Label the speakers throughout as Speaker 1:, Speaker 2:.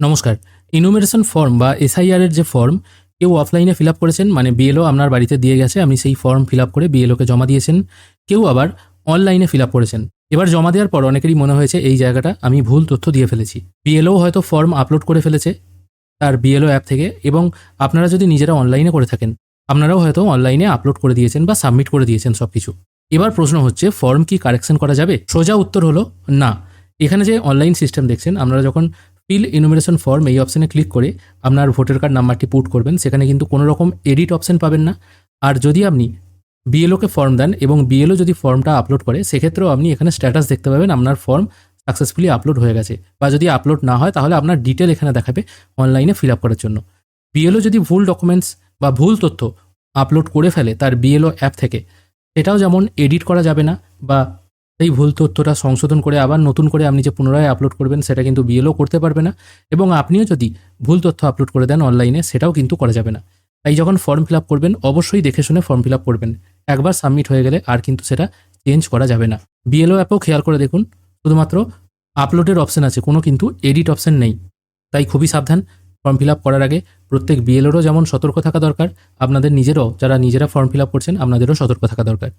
Speaker 1: নমস্কার। Enumeration form বা SIR এর যে ফর্ম কেউ অফলাইনে ফিল করেছেন মানে বিএলও আপনার বাড়িতে দিয়ে গেছে, আপনি সেই ফর্ম ফিল করে বিএলওকে জমা দিয়েছেন। কেউ আবার অনলাইনে ফিল করেছেন। এবার জমা দেওয়ার পর অনেকেরই মনে হয়েছে, এই জায়গাটা আমি ভুল তথ্য দিয়ে ফেলেছি। বিএলও হয়তো ফর্ম আপলোড করে ফেলেছে তার বিএলও অ্যাপ থেকে, এবং আপনারা যদি নিজেরা অনলাইনে করে থাকেন, আপনারাও হয়তো অনলাইনে আপলোড করে দিয়েছেন বা সাবমিট করে দিয়েছেন সব কিছু এবার প্রশ্ন হচ্ছে ফর্ম কি কারেকশন করা যাবে? সোজা উত্তর হলো না। এখানে যে অনলাইন সিস্টেম দেখছেন, আপনারা যখন ফিল ইনুমিনেশন ফর্ম এই অপশানে ক্লিক করে আপনার ভোটার কার্ড নাম্বারটি পুট করবেন। সেখানে কিন্তু কোনো রকম এডিট অপশন পাবেন না। আর যদি আপনি বিএলওকে ফর্ম দেন এবং বিএলও যদি ফর্মটা আপলোড করে, সেক্ষেত্রেও আপনি এখানে স্ট্যাটাস দেখতে পাবেন আপনার ফর্ম সাকসেসফুলি আপলোড হয়ে গেছে। বা যদি আপলোড না হয়, তাহলে আপনার ডিটেল এখানে দেখাবে অনলাইনে ফিল আপ করার জন্য। বিএলও যদি ভুল ডকুমেন্টস বা ভুল তথ্য আপলোড করে ফেলে তার বিএলও অ্যাপ থেকে, সেটাও যেমন এডিট করা যাবে না বা এই ভুল তথ্যটা সংশোধন করে আবার নতুন করে আপনি যে পুনরায় আপলোড করবেন, সেটা কিন্তু বিএলও করতে পারবে না। এবং আপনিও যদি ভুল তথ্য আপলোড করে দেন অনলাইনে সেটাও কিন্তু করা যাবে না। তাই যখন ফর্ম ফিল আপ করবেন, অবশ্যই দেখে শুনে ফর্ম ফিল আপ করবেন। একবার সাবমিট হয়ে গেলে আর কিন্তু সেটা চেঞ্জ করা যাবে না। বিএলও অ্যাপেও খেয়াল করে দেখুন, শুধুমাত্র আপলোডের অপশন আছে, কোনো কিন্তু এডিট অপশন নেই। তাই খুবই সাবধান ফর্ম ফিল আপ করার আগে প্রত্যেক বিএলওরও যেমন সতর্ক থাকা দরকার, আপনাদের নিজেরও, যারা নিজেরা ফর্ম ফিল আপ করছেন, আপনাদেরও সতর্ক থাকা দরকার।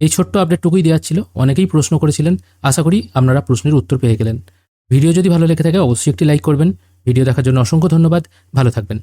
Speaker 1: এই ছোট্ট আপডেটটুকুই দেওয়ার ছিল। অনেকেই প্রশ্ন করেছিলেন, আশা করি আপনারা প্রশ্নের উত্তর পেয়ে গেলেন। ভিডিও যদি ভালো লেগে থাকে, অবশ্যই একটি লাইক করবেন। ভিডিও দেখার জন্য অসংখ্য ধন্যবাদ। ভালো থাকবেন।